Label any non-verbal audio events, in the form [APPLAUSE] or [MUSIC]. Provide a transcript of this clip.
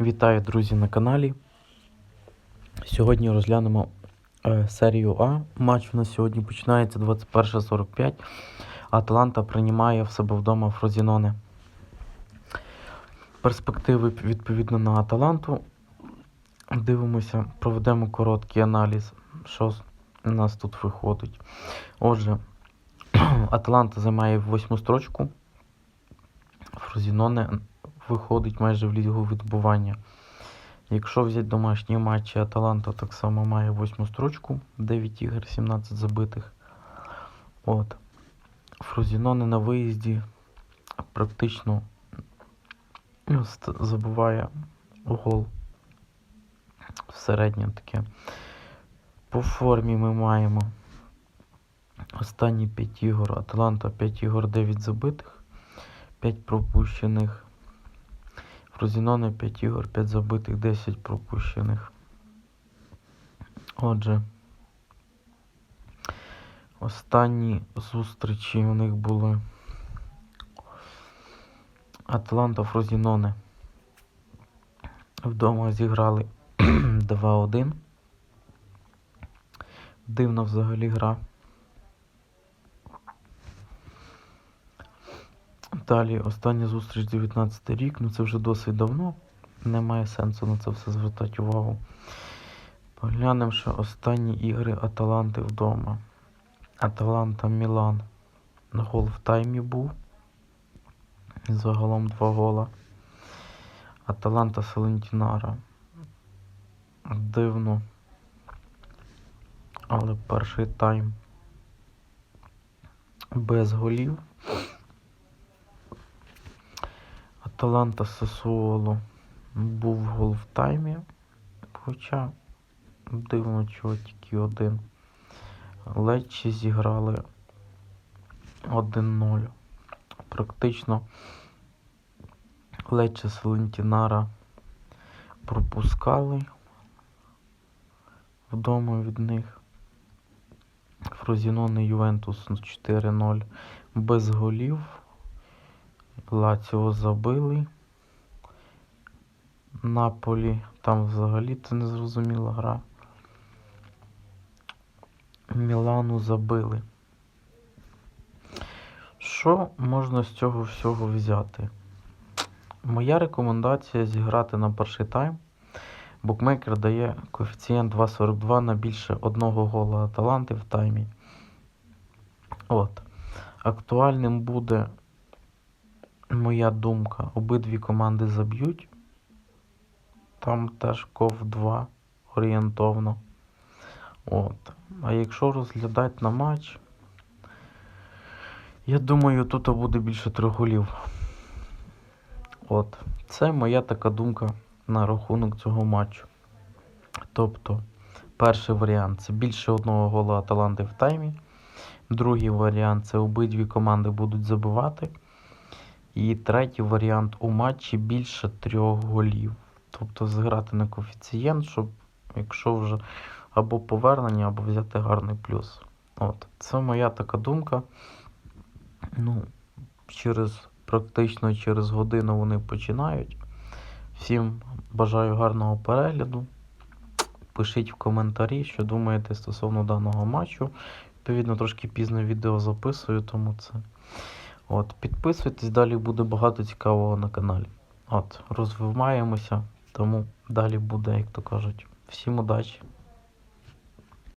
Вітаю, друзі, на каналі. Сьогодні розглянемо е, серію А. Матч у нас сьогодні починається 21.45. Атланта приймає в себе вдома Фрозіноне. Перспективи відповідно на Аталанту. Дивимося, проведемо короткий аналіз, що у нас тут виходить. Отже, [CLEARS THROAT] Атланта займає восьму строчку. Фрозіноне виходить майже в лігу відбування. Якщо взяти домашні матчі, Аталанта так само має восьму строчку, 9 ігор, 17 забитих. От. Фрозіноне на виїзді практично ну, забуває гол. Середнє таке. По формі ми маємо останні 5 ігор. Аталанта 5 ігор, 9 забитих, 5 пропущених. Фрозіноне 5 ігор, 5 забитих, 10 пропущених. Отже, останні зустрічі у них були Атланта Фрозіноне. Вдома зіграли [CLEARS THROAT] 2-1. Дивна взагалі гра. Далі остання зустріч 19 рік, ну це вже досить давно. Немає сенсу на це все звертати увагу. Поглянемо ще останні ігри Аталанти вдома. Аталанта Мілан. Гол в таймі був. Загалом два гола. Аталанта Салентінара. Дивно. Але перший тайм без голів. Аталанта Сасуоло був гол в таймі. Хоча дивно, чого тільки один. Лечі зіграли 1-0. Практично Лече Салентінара пропускали вдома від них. Фрозіноне Ювентус 4-0 без голів. Лаціо забили. Наполі. Там взагалі це незрозуміла гра. Мілану забили. Що можна з цього всього взяти? Моя рекомендація зіграти на перший тайм. Букмекер дає коефіцієнт 2,42 на більше одного гола Аталанти в таймі. От. Актуальним буде моя думка, обидві команди заб'ють. Там теж ков 2 орієнтовно. От. А якщо розглядати на матч, я думаю, тут буде більше трьох голів. От. Це моя така думка на рахунок цього матчу. Тобто, перший варіант це більше одного гола Аталанти в таймі. Другий варіант це обидві команди будуть забивати. І третій варіант у матчі більше трьох голів. Тобто зіграти на коефіцієнт, щоб якщо вже або повернення, або взяти гарний плюс. От. Це моя така думка. Ну, через практично через годину вони починають. Всім бажаю гарного перегляду. Пишіть в коментарі, що думаєте стосовно даного матчу. Відповідно, трошки пізно відео записую, тому це. От, підписуйтесь, далі буде багато цікавого на каналі. От, розвиваємося, тому далі буде, як то кажуть. Всім удачі!